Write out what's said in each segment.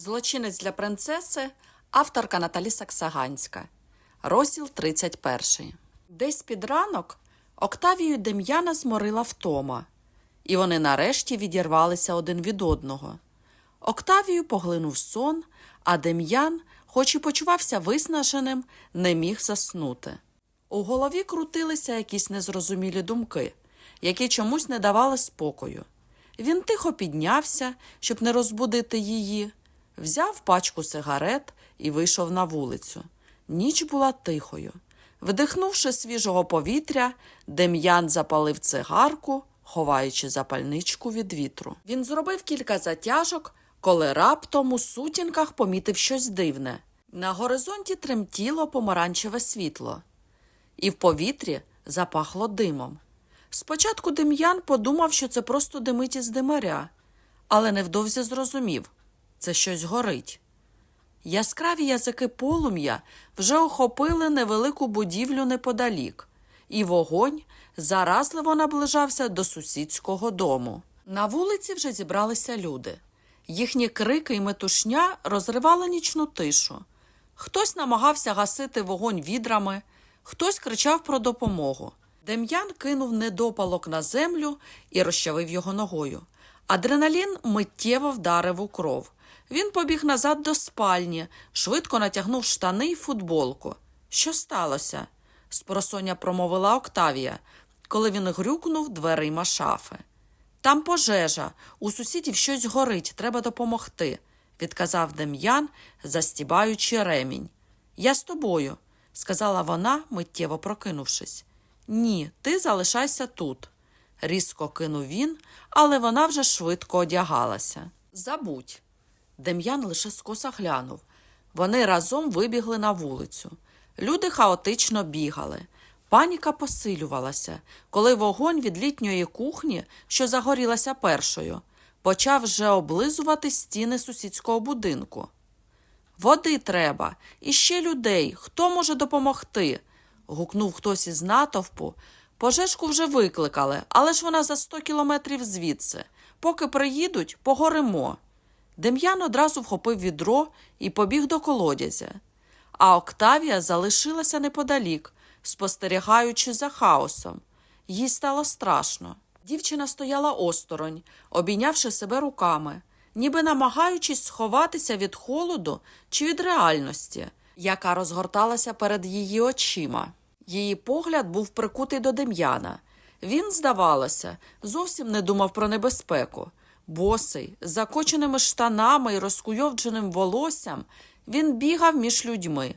Злочинець для принцеси, авторка Наталі Саксаганська. Розділ 31. Десь під ранок Октавію Дем'яна зморила втома, і вони нарешті відірвалися один від одного. Октавію поглинув сон, а Дем'ян, хоч і почувався виснаженим, не міг заснути. У голові крутилися якісь незрозумілі думки, які чомусь не давали спокою. Він тихо піднявся, щоб не розбудити її, взяв пачку сигарет і вийшов на вулицю. Ніч була тихою. Вдихнувши свіжого повітря, Дем'ян запалив цигарку, ховаючи запальничку від вітру. Він зробив кілька затяжок, коли раптом у сутінках помітив щось дивне. На горизонті тремтіло помаранчеве світло, і в повітрі запахло димом. Спочатку Дем'ян подумав, що це просто димить із димаря, але невдовзі зрозумів це щось горить. Яскраві язики полум'я вже охопили невелику будівлю неподалік, і вогонь заразливо наближався до сусідського дому. На вулиці вже зібралися люди. Їхні крики й метушня розривали нічну тишу. Хтось намагався гасити вогонь відрами, хтось кричав про допомогу. Дем'ян кинув недопалок на землю і розчавив його ногою. Адреналін миттєво вдарив у кров. Він побіг назад до спальні, швидко натягнув штани й футболку. Що сталося? спросоння промовила Октавія, коли він грюкнув дверима шафи. Там пожежа, у сусідів щось горить, треба допомогти, відказав Дем'ян, застібаючи ремінь. Я з тобою, сказала вона, миттєво прокинувшись. Ні, ти залишайся тут, різко кинув він, але вона вже швидко одягалася. Забудь. Дем'ян лише скоса глянув. Вони разом вибігли на вулицю. Люди хаотично бігали. Паніка посилювалася, коли вогонь від літньої кухні, що загорілася першою, почав вже облизувати стіни сусідського будинку. Води треба, і ще людей. Хто може допомогти? гукнув хтось із натовпу. Пожежку вже викликали, але ж вона за сто кілометрів звідси. Поки приїдуть, погоримо. Дем'ян одразу вхопив відро і побіг до колодязя. А Октавія залишилася неподалік, спостерігаючи за хаосом. Їй стало страшно. Дівчина стояла осторонь, обійнявши себе руками, ніби намагаючись сховатися від холоду чи від реальності, яка розгорталася перед її очима. Її погляд був прикутий до Дем'яна. Він, здавалося, зовсім не думав про небезпеку. Босий, з закоченими штанами і розкуйовдженим волоссям, він бігав між людьми,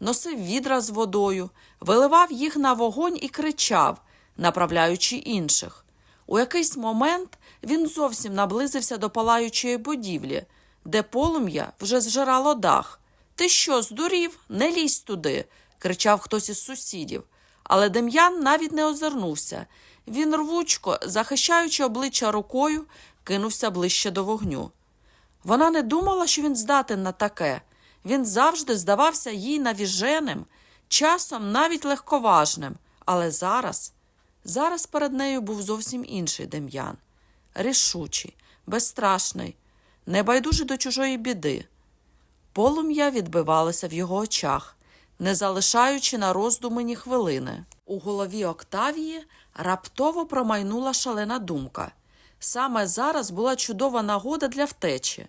носив відра з водою, виливав їх на вогонь і кричав, направляючи інших. У якийсь момент він зовсім наблизився до палаючої будівлі, де полум'я вже зжирало дах. Ти що, здурів? Не лізь туди, кричав хтось із сусідів. Але Дем'ян навіть не озирнувся. Він рвучко, захищаючи обличчя рукою, кинувся ближче до вогню. Вона не думала, що він здатен на таке. Він завжди здавався їй навіженим, часом навіть легковажним. Але зараз, зараз перед нею був зовсім інший Дем'ян. Рішучий, безстрашний, небайдужий до чужої біди. Полум'я відбивалося в його очах, не залишаючи на роздуми ні хвилини. У голові Октавії раптово промайнула шалена думка. Саме зараз була чудова нагода для втечі.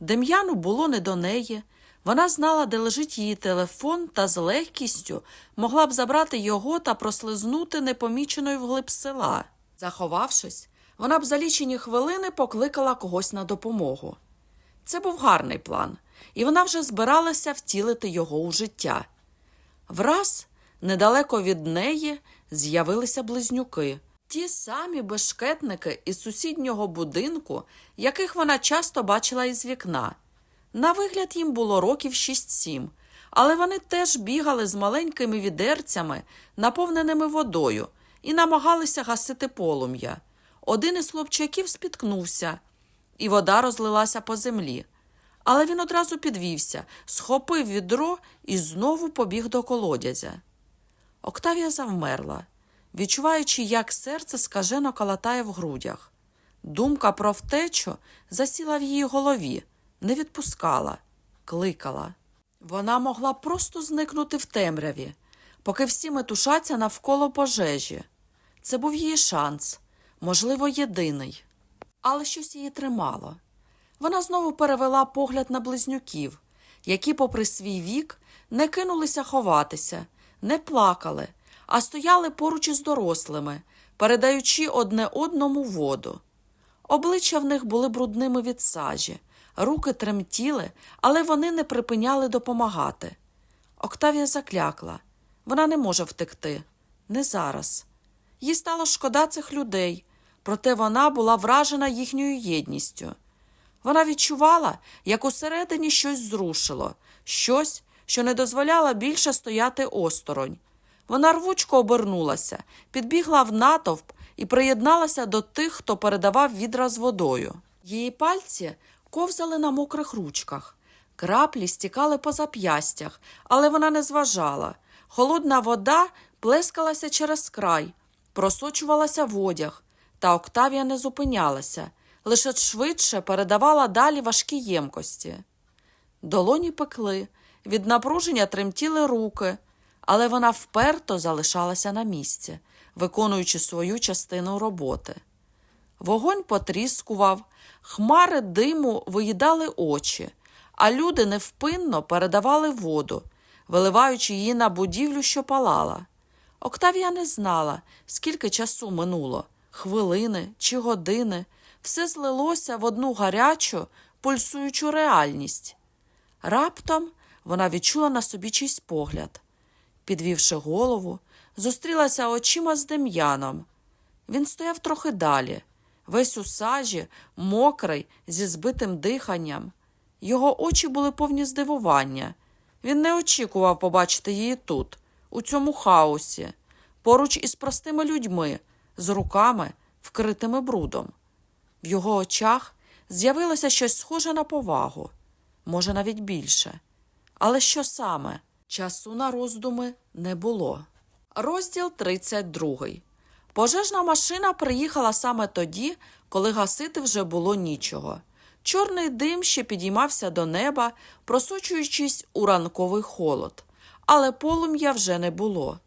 Дем'яну було не до неї. Вона знала, де лежить її телефон, та з легкістю могла б забрати його та прослизнути непоміченою вглиб села. Заховавшись, вона б за лічені хвилини покликала когось на допомогу. Це був гарний план, і вона вже збиралася втілити його у життя. Враз, недалеко від неї, з'явилися близнюки. Ті самі бешкетники із сусіднього будинку, яких вона часто бачила із вікна. На вигляд їм було років 6-7, але вони теж бігали з маленькими відерцями, наповненими водою, і намагалися гасити полум'я. Один із хлопчаків спіткнувся, і вода розлилася по землі. Але він одразу підвівся, схопив відро і знову побіг до колодязя. Октавія завмерла, відчуваючи, як серце скажено калатає в грудях. Думка про втечу засіла в її голові, не відпускала, кликала. Вона могла просто зникнути в темряві, поки всі метушаться навколо пожежі. Це був її шанс, можливо, єдиний. Але щось її тримало. Вона знову перевела погляд на близнюків, які, попри свій вік, не кинулися ховатися, не плакали, а стояли поруч із дорослими, передаючи одне одному воду. Обличчя в них були брудними від сажі, руки тремтіли, але вони не припиняли допомагати. Октавія заклякла. Вона не може втекти. Не зараз. Їй стало шкода цих людей, проте вона була вражена їхньою єдністю. Вона відчувала, як усередині щось зрушило, щось, що не дозволяло більше стояти осторонь. Вона рвучко обернулася, підбігла в натовп і приєдналася до тих, хто передавав відра з водою. Її пальці ковзали на мокрих ручках. Краплі стікали по зап'ястях, але вона не зважала. Холодна вода плескалася через край, просочувалася в одяг, та Октавія не зупинялася, лише швидше передавала далі важкі ємкості. Долоні пекли, від напруження тремтіли руки, але вона вперто залишалася на місці, виконуючи свою частину роботи. Вогонь потріскував, хмари диму виїдали очі, а люди невпинно передавали воду, виливаючи її на будівлю, що палала. Октавія не знала, скільки часу минуло хвилини чи години. Все злилося в одну гарячу, пульсуючу реальність. Раптом вона відчула на собі чийсь погляд. Підвівши голову, зустрілася очима з Дем'яном. Він стояв трохи далі, весь у сажі, мокрий, зі збитим диханням. Його очі були повні здивування. Він не очікував побачити її тут, у цьому хаосі, поруч із простими людьми, з руками, вкритими брудом. В його очах з'явилося щось схоже на повагу, може, навіть більше. Але що саме? Часу на роздуми не було. Розділ 32. Пожежна машина приїхала саме тоді, коли гасити вже було нічого. Чорний дим ще підіймався до неба, просочуючись у ранковий холод, але полум'я вже не було.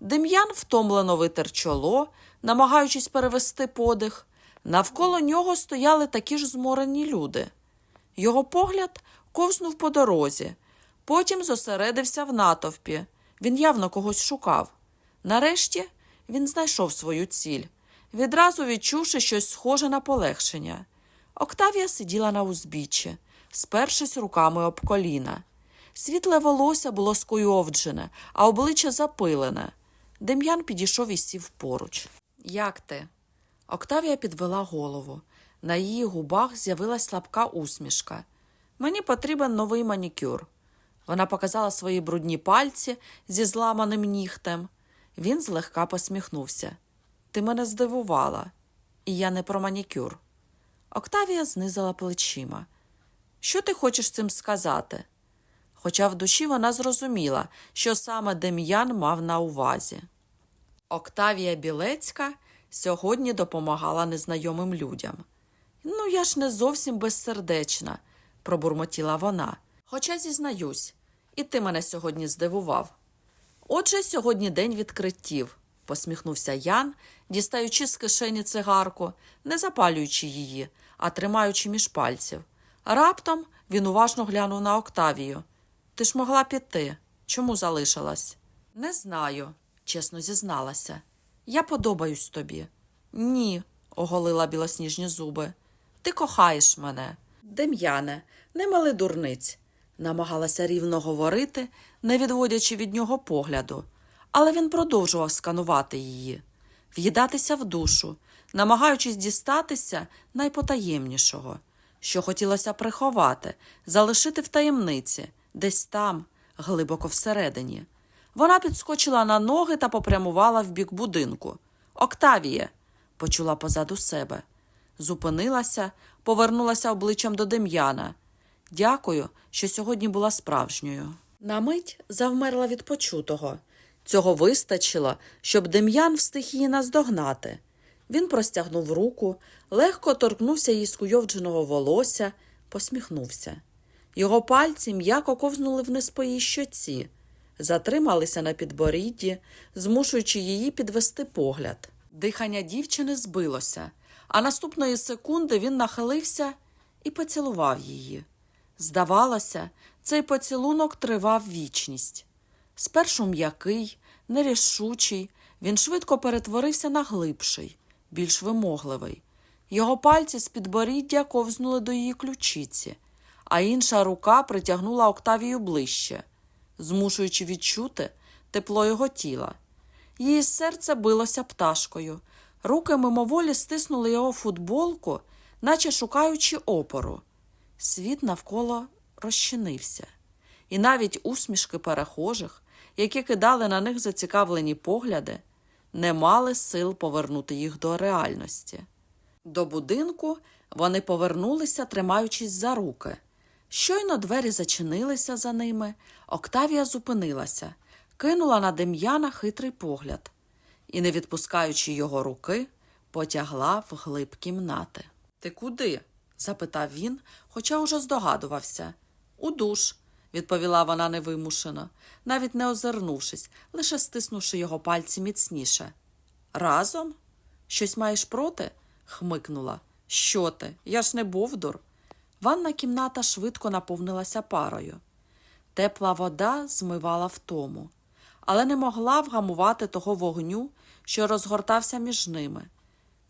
Дем'ян втомлено витер чоло, намагаючись перевести подих. Навколо нього стояли такі ж зморені люди. Його погляд ковзнув по дорозі, потім зосередився в натовпі. Він явно когось шукав. Нарешті він знайшов свою ціль, відразу відчувши щось схоже на полегшення. Октавія сиділа на узбіччі, спершись руками об коліна. Світле волосся було скуйовджене, а обличчя запилене. Дем'ян підійшов і сів поруч. Як ти? Октавія підвела голову. На її губах з'явилась слабка усмішка. Мені потрібен новий манікюр. Вона показала свої брудні пальці зі зламаним нігтем. Він злегка посміхнувся. Ти мене здивувала, і я не про манікюр. Октавія знизила плечима. Що ти хочеш цим сказати? Хоча в душі вона зрозуміла, що саме Дем'ян мав на увазі. Октавія Білецька сьогодні допомагала незнайомим людям. Ну, я ж не зовсім безсердечна, пробурмотіла вона. Хоча зізнаюсь, і ти мене сьогодні здивував. Отже, сьогодні день відкриттів, посміхнувся Ян, дістаючи з кишені цигарку, не запалюючи її, а тримаючи між пальців. Раптом він уважно глянув на Октавію. Ти ж могла піти. Чому залишилась? Не знаю, чесно зізналася. Я подобаюсь тобі. Ні, оголила білосніжні зуби. Ти кохаєш мене. Дем'яне, не мали дурниць, намагалася рівно говорити, не відводячи від нього погляду, але він продовжував сканувати її, в'їдатися в душу, намагаючись дістатися найпотаємнішого, що хотілося приховати, залишити в таємниці, десь там, глибоко всередині. Вона підскочила на ноги та попрямувала в бік будинку. Октавіє, почула позаду себе. Зупинилася, повернулася обличчям до Дем'яна. Дякую, що сьогодні була справжньою. На мить завмерла від почутого. Цього вистачило, щоб Дем'ян встиг її наздогнати. Він простягнув руку, легко торкнувся її скуйовдженого волосся, посміхнувся. Його пальці м'яко ковзнули вниз по її щоці, затрималися на підборідді, змушуючи її підвести погляд. Дихання дівчини збилося, а наступної секунди він нахилився і поцілував її. Здавалося, цей поцілунок тривав вічність. Спершу м'який, нерішучий, він швидко перетворився на глибший, більш вимогливий. Його пальці з підборіддя ковзнули до її ключиці, а інша рука притягнула Октавію ближче, змушуючи відчути тепло його тіла. Її серце билося пташкою. Руки мимоволі стиснули його футболку, наче шукаючи опору. Світ навколо розчинився, і навіть усмішки перехожих, які кидали на них зацікавлені погляди, не мали сил повернути їх до реальності. До будинку вони повернулися, тримаючись за руки. Щойно двері зачинилися за ними, Октавія зупинилася, кинула на Дем'яна хитрий погляд і, не відпускаючи його руки, потягла вглиб кімнати. Ти куди? Запитав він, хоча уже здогадувався. У душ, відповіла вона невимушено, навіть не озирнувшись, лише стиснувши його пальці міцніше. Разом? Щось маєш проти? хмикнула. Що ти? Я ж не бовдур. Ванна кімната швидко наповнилася парою. Тепла вода змивала втому, але не могла вгамувати того вогню, що розгортався між ними.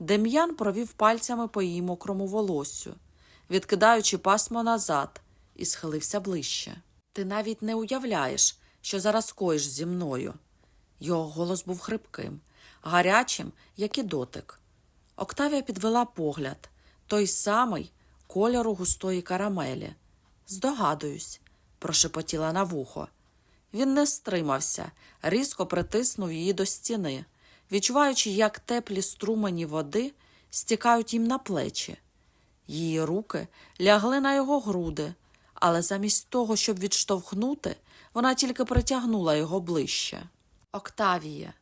Дем'ян провів пальцями по її мокрому волоссю, відкидаючи пасмо назад, і схилився ближче. Ти навіть не уявляєш, що зараз коїш зі мною. Його голос був хрипким, гарячим, як і дотик. Октавія підвела погляд, той самий кольору густої карамелі. Здогадуюсь, прошепотіла на вухо. Він не стримався, різко притиснув її до стіни, відчуваючи, як теплі струмені води стікають їм на плечі. Її руки лягли на його груди, але замість того, щоб відштовхнути, вона тільки притягнула його ближче. Октавія.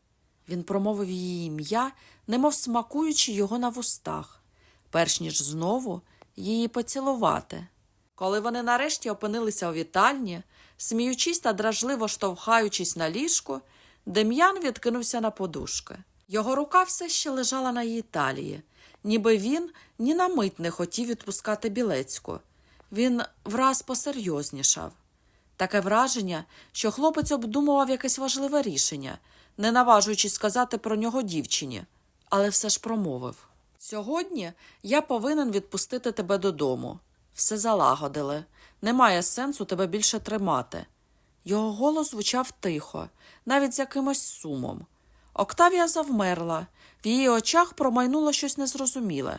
Він промовив її ім'я, немов смакуючи його на вустах, перш ніж знову її поцілувати. Коли вони нарешті опинилися у вітальні, сміючись та дражливо штовхаючись на ліжку, Дем'ян відкинувся на подушки. Його рука все ще лежала на її талії, ніби він ні на мить не хотів відпускати білецьку. Він враз посерйознішав. Таке враження, що хлопець обдумував якесь важливе рішення, не наважуючись сказати про нього дівчині, але все ж промовив. Сьогодні я повинен відпустити тебе додому. Все залагодили. Немає сенсу тебе більше тримати. Його голос звучав тихо, навіть з якимось сумом. Октавія завмерла, в її очах промайнуло щось незрозуміле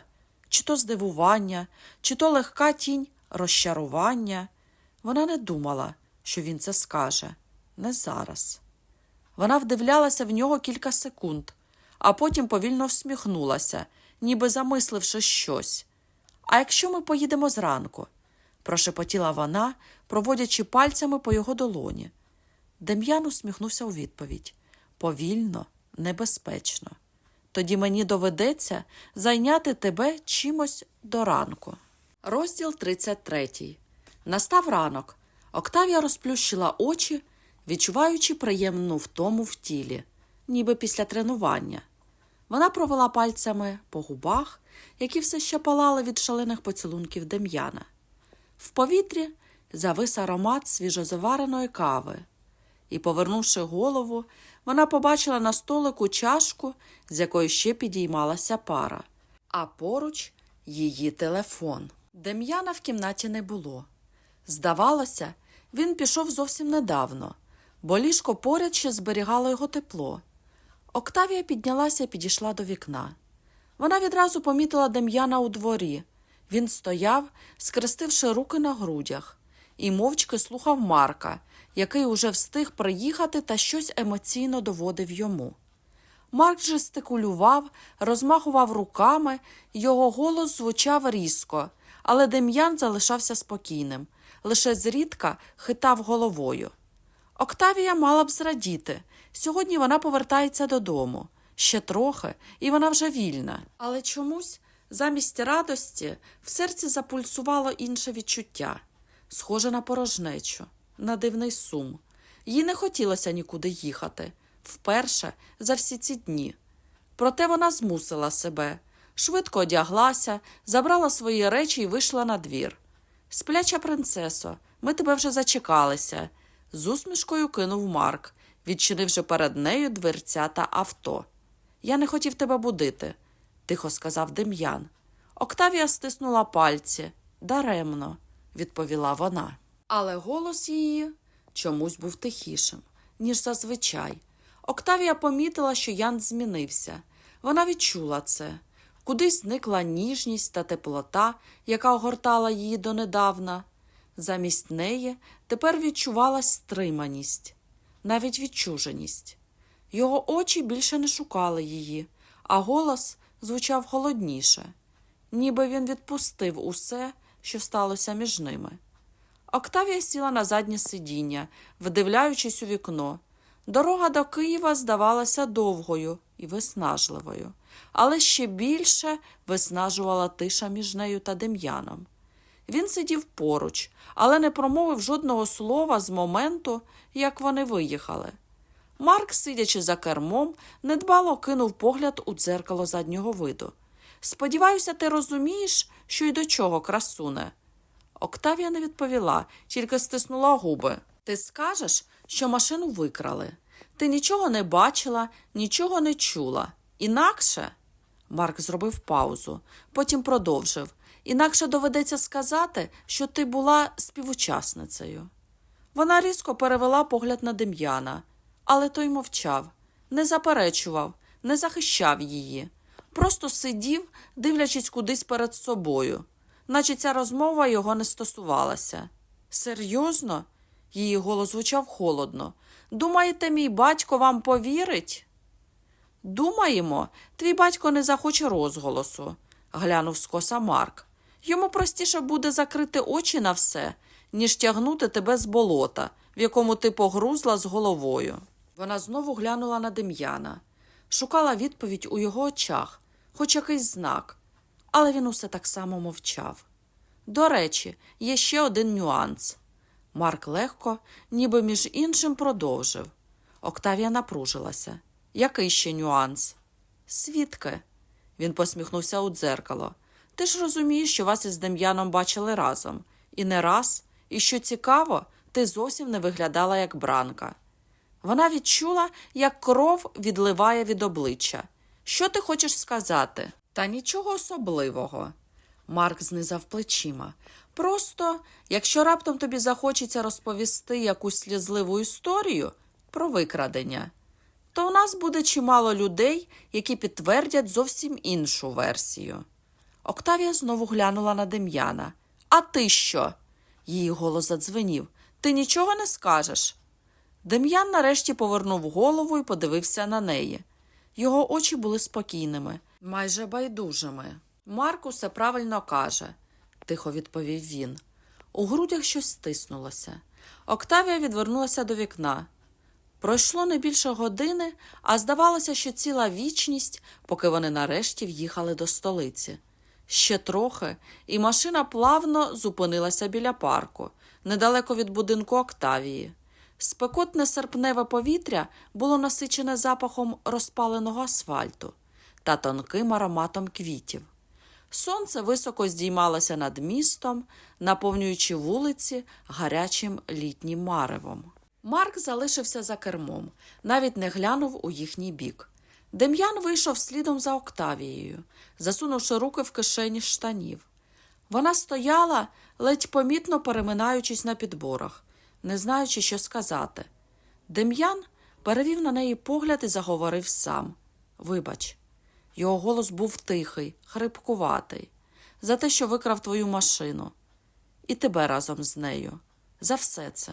чи то здивування, чи то легка тінь розчарування. Вона не думала, що він це скаже, не зараз. Вона вдивлялася в нього кілька секунд, а потім повільно всміхнулася, ніби замисливши щось. А якщо ми поїдемо зранку? Прошепотіла вона, проводячи пальцями по його долоні. Дем'ян усміхнувся у відповідь повільно, небезпечно. Тоді мені доведеться зайняти тебе чимось до ранку. Розділ 33. Настав ранок. Октавія розплющила очі, відчуваючи приємну втому в тілі, ніби після тренування. Вона провела пальцями по губах, які все ще палали від шалених поцілунків Дем'яна. В повітрі завис аромат свіжозавареної кави, і, повернувши голову, вона побачила на столику чашку, з якої ще підіймалася пара, а поруч її телефон. Дем'яна в кімнаті не було. Здавалося, він пішов зовсім недавно, бо ліжко поряд ще зберігало його тепло. Октавія піднялася і підійшла до вікна. Вона відразу помітила Дем'яна у дворі. Він стояв, скрестивши руки на грудях, і мовчки слухав Марка, який уже встиг приїхати та щось емоційно доводив йому. Марк жестикулював, розмахував руками, його голос звучав різко, але Дем'ян залишався спокійним, лише зрідка хитав головою. Октавія мала б зрадіти. Сьогодні вона повертається додому. Ще трохи, і вона вже вільна. Але чомусь Замість радості в серці запульсувало інше відчуття, схоже на порожнечу, на дивний сум. Їй не хотілося нікуди їхати вперше за всі ці дні. Проте вона змусила себе, швидко одяглася, забрала свої речі і вийшла на двір. Спляча принцесо, ми тебе вже зачекалися. З усмішкою кинув Марк, відчинивши перед нею дверця та авто. Я не хотів тебе будити, тихо сказав Дем'ян. Октавія стиснула пальці. Даремно, відповіла вона. Але голос її чомусь був тихішим, ніж зазвичай. Октавія помітила, що Ян змінився. Вона відчула це. Кудись зникла ніжність та теплота, яка огортала її донедавна. Замість неї тепер відчувалась стриманість, навіть відчуженість. Його очі більше не шукали її, а голос звучав холодніше, ніби він відпустив усе, що сталося між ними. Октавія сіла на заднє сидіння, вдивляючись у вікно. Дорога до Києва здавалася довгою і виснажливою, але ще більше виснажувала тиша між нею та Дем'яном. Він сидів поруч, але не промовив жодного слова з моменту, як вони виїхали. Марк, сидячи за кермом, недбало кинув погляд у дзеркало заднього виду. Сподіваюся, ти розумієш, що й до чого, красуне. Октавія не відповіла, тільки стиснула губи. Ти скажеш, що машину викрали. Ти нічого не бачила, нічого не чула. Інакше. Марк зробив паузу, потім продовжив. Інакше доведеться сказати, що ти була співучасницею. Вона різко перевела погляд на Дем'яна, але той мовчав, не заперечував, не захищав її, просто сидів, дивлячись кудись перед собою, наче ця розмова його не стосувалася. Серйозно? Її голос звучав холодно. Думаєте, мій батько вам повірить? Думаємо, твій батько не захоче розголосу, глянув скоса Марк. Йому простіше буде закрити очі на все, ніж тягнути тебе з болота, в якому ти погрузла з головою. Вона знову глянула на Дем'яна, шукала відповідь у його очах, хоч якийсь знак, але він усе так само мовчав. До речі, є ще один нюанс. Марк легко, ніби між іншим, продовжив. Октавія напружилася. Який ще нюанс? Свідки. Він посміхнувся у дзеркало. Ти ж розумієш, що вас із Дем'яном бачили разом. І не раз, і що цікаво, ти зовсім не виглядала як бранка. Вона відчула, як кров відливає від обличчя. Що ти хочеш сказати? Та нічого особливого. Марк знизав плечима. Просто, якщо раптом тобі захочеться розповісти якусь слізливу історію про викрадення, то у нас буде чимало людей, які підтвердять зовсім іншу версію. Октавія знову глянула на Дем'яна. А ти що? Її голос задзвенів. Ти нічого не скажеш? Дем'ян нарешті повернув голову і подивився на неї. Його очі були спокійними, майже байдужими. Марк усе правильно каже, тихо відповів він. У грудях щось стиснулося. Октавія відвернулася до вікна. Пройшло не більше години, а здавалося, що ціла вічність, поки вони нарешті в'їхали до столиці. Ще трохи, і машина плавно зупинилася біля парку, недалеко від будинку Октавії. Спекотне серпневе повітря було насичене запахом розпаленого асфальту та тонким ароматом квітів. Сонце високо здіймалося над містом, наповнюючи вулиці гарячим літнім маревом. Марк залишився за кермом, навіть не глянув у їхній бік. Дем'ян вийшов слідом за Октавією, засунувши руки в кишені штанів. Вона стояла, ледь помітно переминаючись на підборах, не знаючи, що сказати. Дем'ян перевів на неї погляд і заговорив сам. Вибач, його голос був тихий, хрипкуватий, за те, що викрав твою машину, і тебе разом з нею. За все це.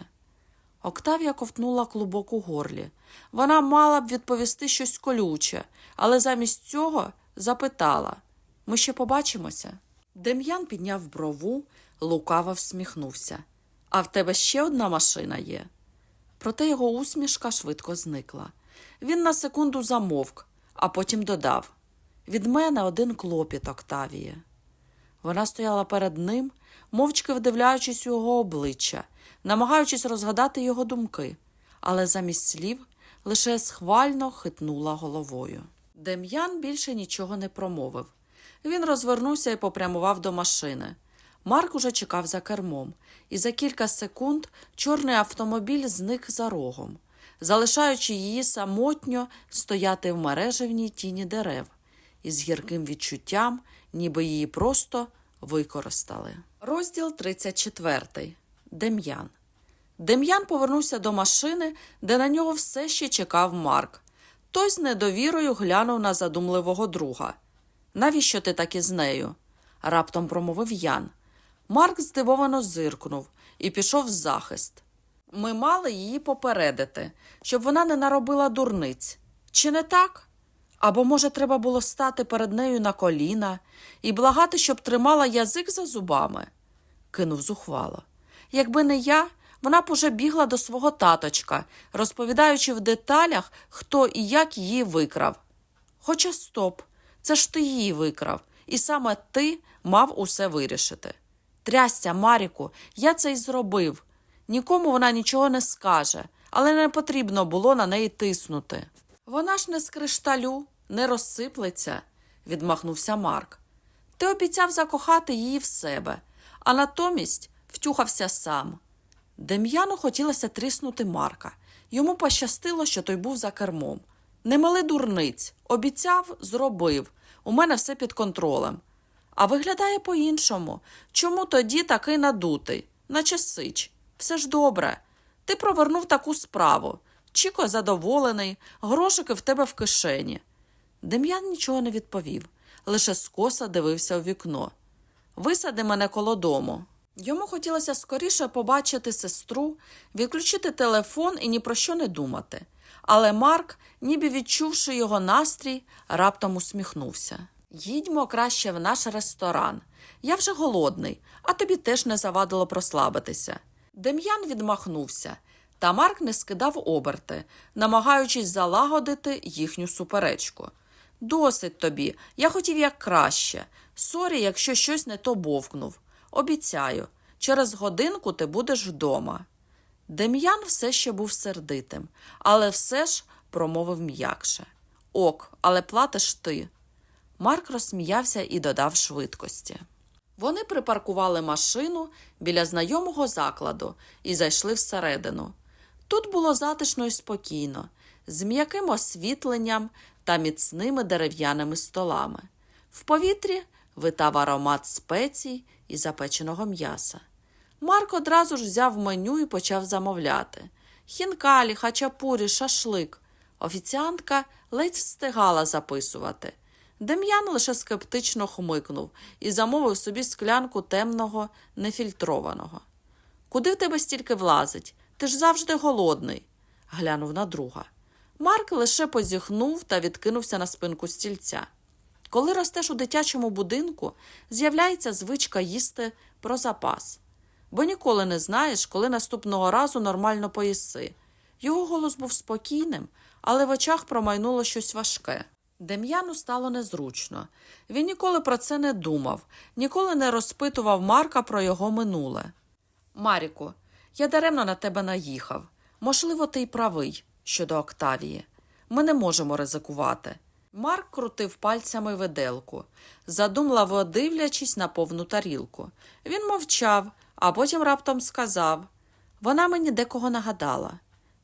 Октавія ковтнула клубок у горлі. Вона мала б відповісти щось колюче, але замість цього запитала ми ще побачимося. Дем'ян підняв брову, лукаво всміхнувся. А в тебе ще одна машина є. Проте його усмішка швидко зникла. Він на секунду замовк, а потім додав Від мене один клопіт, Октавіє. Вона стояла перед ним, мовчки вдивляючись у його обличчя, намагаючись розгадати його думки, але замість слів лише схвально хитнула головою. Дем'ян більше нічого не промовив. Він розвернувся і попрямував до машини. Марк уже чекав за кермом, і за кілька секунд чорний автомобіль зник за рогом, залишаючи її самотньо стояти в мережевній тіні дерев із гірким відчуттям, ніби її просто використали. Розділ 34. Дем'ян. Дем'ян повернувся до машини, де на нього все ще чекав Марк. Той з недовірою глянув на задумливого друга. Навіщо ти так із нею? раптом промовив Ян. Марк здивовано зиркнув і пішов в захист. Ми мали її попередити, щоб вона не наробила дурниць. Чи не так? Або, може, треба було стати перед нею на коліна і благати, щоб тримала язик за зубами? кинув зухвало. Якби не я, вона б уже бігла до свого таточка, розповідаючи в деталях, хто і як її викрав. Хоча стоп, це ж ти її викрав, і саме ти мав усе вирішити. Трясся, Маріку, я це й зробив. Нікому вона нічого не скаже, але не потрібно було на неї тиснути. Вона ж не з кришталю, не розсиплеться, відмахнувся Марк. Ти обіцяв закохати її в себе, а натомість втюхався сам. Дем'яну хотілося тріснути Марка. Йому пощастило, що той був за кермом. Не мали дурниць, обіцяв, зробив. У мене все під контролем. А виглядає по-іншому. Чому тоді такий надутий, наче сич? Все ж добре. Ти провернув таку справу. Чіко задоволений, грошики в тебе в кишені. Дем'ян нічого не відповів, лише скоса дивився у вікно. Висади мене коло дому. Йому хотілося скоріше побачити сестру, відключити телефон і ні про що не думати. Але Марк, ніби відчувши його настрій, раптом усміхнувся. Їдьмо краще в наш ресторан. Я вже голодний, а тобі теж не завадило прослабитися. Дем'ян відмахнувся, та Марк не скидав оберти, намагаючись залагодити їхню суперечку. Досить тобі, я хотів як краще. Сорі, якщо щось не то бовкнув. Обіцяю, через годинку ти будеш вдома. Дем'ян все ще був сердитим, але все ж промовив м'якше. Ок, але платиш ти. Марк розсміявся і додав швидкості. Вони припаркували машину біля знайомого закладу і зайшли всередину. Тут було затишно і спокійно, з м'яким освітленням та міцними дерев'яними столами. В повітрі витав аромат спецій і запеченого м'яса. Марк одразу ж взяв меню і почав замовляти хінкалі, хачапурі, шашлик. Офіціантка ледь встигала записувати. Дем'ян лише скептично хмикнув і замовив собі склянку темного, нефільтрованого. Куди в тебе стільки влазить? Ти ж завжди голодний, глянув на друга. Марк лише позіхнув та відкинувся на спинку стільця. Коли ростеш у дитячому будинку, з'являється звичка їсти про запас, бо ніколи не знаєш, коли наступного разу нормально поїси. Його голос був спокійним, але в очах промайнуло щось важке. Дем'яну стало незручно. Він ніколи про це не думав, ніколи не розпитував Марка про його минуле. Маріку, я даремно на тебе наїхав. Можливо, ти й правий щодо Октавії. Ми не можемо ризикувати. Марк крутив пальцями виделку, задумливо дивлячись на повну тарілку. Він мовчав, а потім раптом сказав вона мені декого нагадала.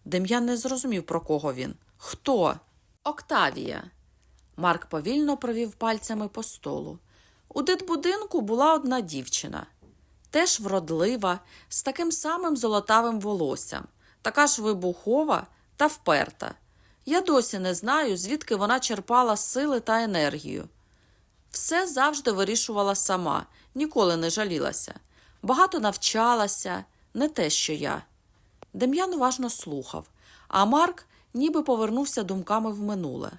Дем'ян не зрозумів, про кого він. Хто? Октавія. Марк повільно провів пальцями по столу. У дитбудинку була одна дівчина, теж вродлива, з таким самим золотавим волоссям, така ж вибухова та вперта. Я досі не знаю, звідки вона черпала сили та енергію. Все завжди вирішувала сама, ніколи не жалілася. Багато навчалася, не те, що я. Дем'ян уважно слухав, а Марк ніби повернувся думками в минуле.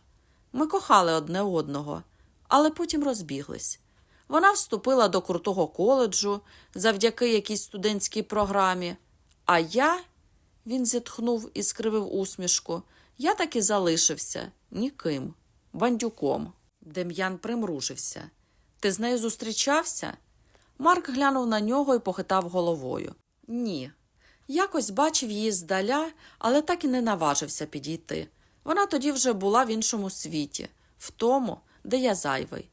Ми кохали одне одного, але потім розбіглись. Вона вступила до крутого коледжу завдяки якійсь студентській програмі. А я, він зітхнув і скривив усмішку, я таки залишився ніким, бандюком. Дем'ян примружився. Ти з нею зустрічався? Марк глянув на нього і похитав головою. Ні. Якось бачив її здаля, але так і не наважився підійти. Вона тоді вже була в іншому світі, в тому, де я зайвий.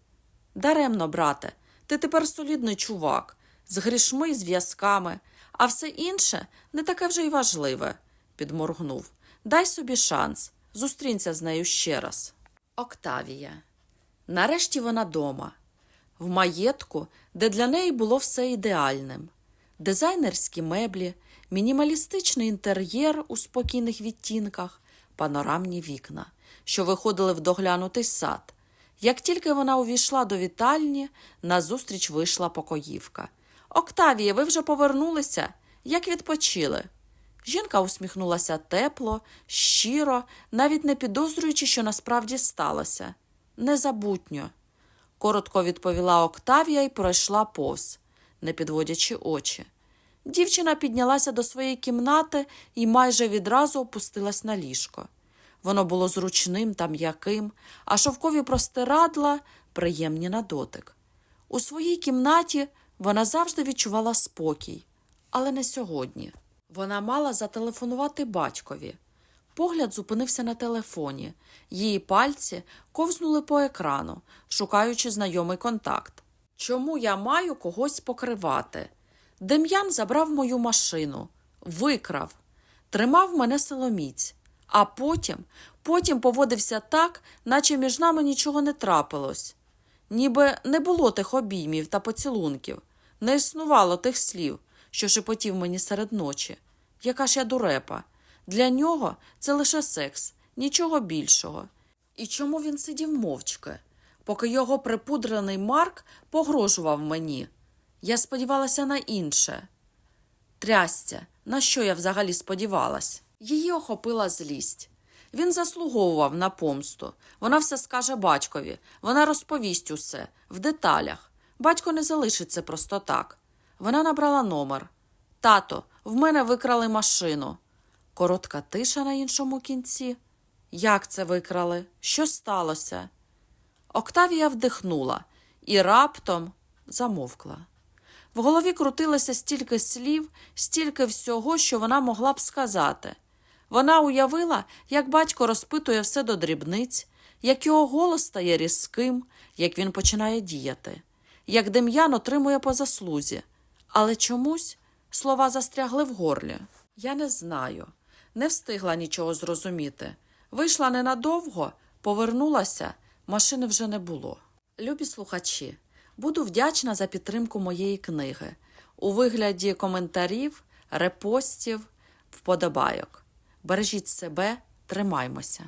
Даремно, брате, ти тепер солідний чувак, з грішми зв'язками, а все інше не таке вже й важливе, підморгнув. Дай собі шанс, зустрінься з нею ще раз. Октавія. Нарешті вона дома, в маєтку, де для неї було все ідеальним. Дизайнерські меблі, мінімалістичний інтер'єр у спокійних відтінках, панорамні вікна, що виходили в доглянутий сад. Як тільки вона увійшла до вітальні, назустріч вийшла покоївка. Октавія, ви вже повернулися? Як відпочили? Жінка усміхнулася тепло, щиро, навіть не підозрюючи, що насправді сталося. Незабутньо. Коротко відповіла Октавія і пройшла повз, не підводячи очі. Дівчина піднялася до своєї кімнати і майже відразу опустилась на ліжко. Воно було зручним та м'яким, а шовкові простирадла приємні на дотик. У своїй кімнаті вона завжди відчувала спокій, але не сьогодні. Вона мала зателефонувати батькові. Погляд зупинився на телефоні. Її пальці ковзнули по екрану, шукаючи знайомий контакт. Чому я маю когось покривати? Дем'ян забрав мою машину, викрав, тримав мене силоміць, а потім, потім поводився так, наче між нами нічого не трапилось. Ніби не було тих обіймів та поцілунків, не існувало тих слів, що шепотів мені серед ночі. Яка ж я дурепа. Для нього це лише секс, нічого більшого. І чому він сидів мовчки, поки його припудрений Марк погрожував мені? Я сподівалася на інше. Трясця, на що я взагалі сподівалась? Її охопила злість. Він заслуговував на помсту. Вона все скаже батькові, вона розповість усе, в деталях. Батько не залишиться просто так. Вона набрала номер. Тато, в мене викрали машину. Коротка тиша на іншому кінці. Як це викрали? Що сталося? Октавія вдихнула і раптом замовкла. В голові крутилося стільки слів, стільки всього, що вона могла б сказати. Вона уявила, як батько розпитує все до дрібниць, як його голос стає різким, як він починає діяти, як Дем'ян отримує по заслузі. Але чомусь слова застрягли в горлі. Я не знаю, не встигла нічого зрозуміти. Вийшла ненадовго, повернулася, машини вже не було. Любі слухачі, буду вдячна за підтримку моєї книги у вигляді коментарів, репостів, вподобайок. Бережіть себе, тримаймося.